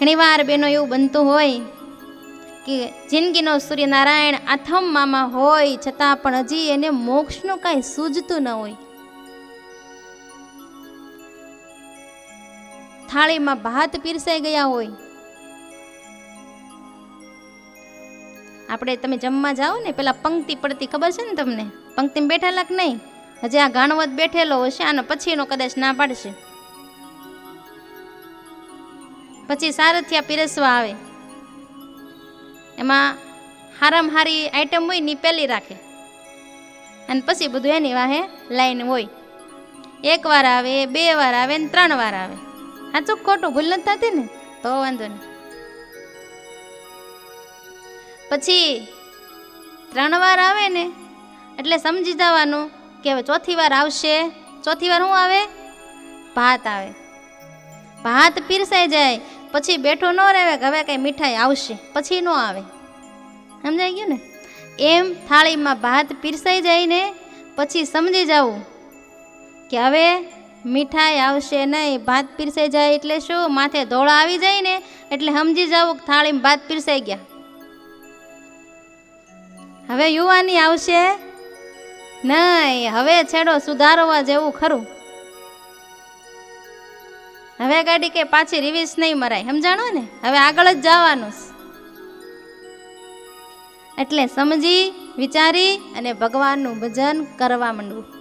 ઘણીવાર બેનો એવું બનતું હોય કે જિંદગીનો સૂર્યનારાયણ આથમમાં હોય, છતાં પણ હજી એને મોક્ષનું કાંઈ સૂઝતું ન હોય. થાળીમાં ભાત પીરસાઈ ગયા હોય. આપણે તમે જમવા જાઓ ને, પેલા પંક્તિ પડતી ખબર છે ને તમને? પંક્તિમાં બેઠેલા કે નહીં? હજી આ ગાણવત બેઠેલો હશે, આને પછીનો કદાચ ના પાડશે. પછી સારથિયા પીરસવા આવે. એમાં હારામ હારી આઈટમ હોય ને પહેલી રાખે. અને પછી બધું એની વાહે લાઈન હોય. એક વાર આવે, બે વાર આવે ને ત્રણ વાર આવે. સાચું ખોટું ભૂલ નથી થતી ને? તો વાંધો નહીં. પછી ત્રણ વાર આવે ને, એટલે સમજી જવાનું કે હવે ચોથી વાર આવશે. ચોથી વાર શું આવે? ભાત આવે. ભાત પીરસાઈ જાય. પછી બેઠો ન રહેવે કે હવે કંઈ મીઠાઈ આવશે, પછી ન આવે. સમજાઈ ગયું ને? એમ થાળીમાં ભાત પીરસાઈ જાય ને પછી સમજી જવું કે હવે મીઠાઈ આવશે નહીં, ભાત પીરસાઈ જાય એટલે શું? માથે ધોળા આવી જાય ને, એટલે સમજી જવું કે થાળીમાં ભાત પીરસાઈ ગયા. હવે યુવાની આવશે નહીં, હવે છેડો સુધારવા જેવું ખરું. હવે ગાડી કે પાછી રિવિઝ નહીં મરાય, સમજાણો ને? હવે આગળ જ જવાનું એટલે સમજી, વિચારી અને ભગવાનનું ભજન કરવા માંડવું.